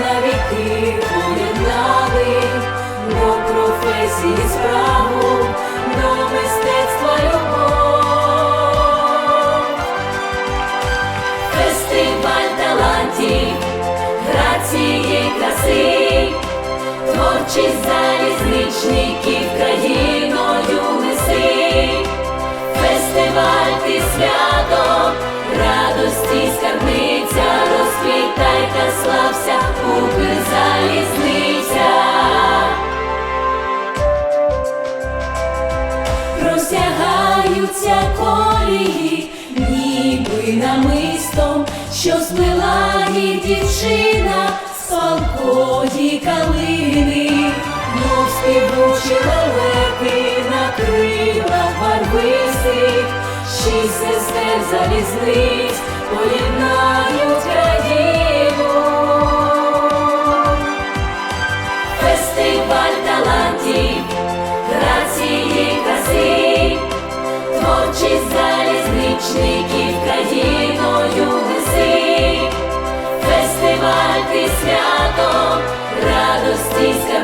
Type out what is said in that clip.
навіки поєднали до професії справу, до мистецтва любов. Фестиваль талантів, грації краси, творчість залізничників країною Простягаються колії, ніби намистом, що сплела її дівчина з палкої калини, мов співучі лелеки на крилах барвистих, шість сестер залізниць justiça.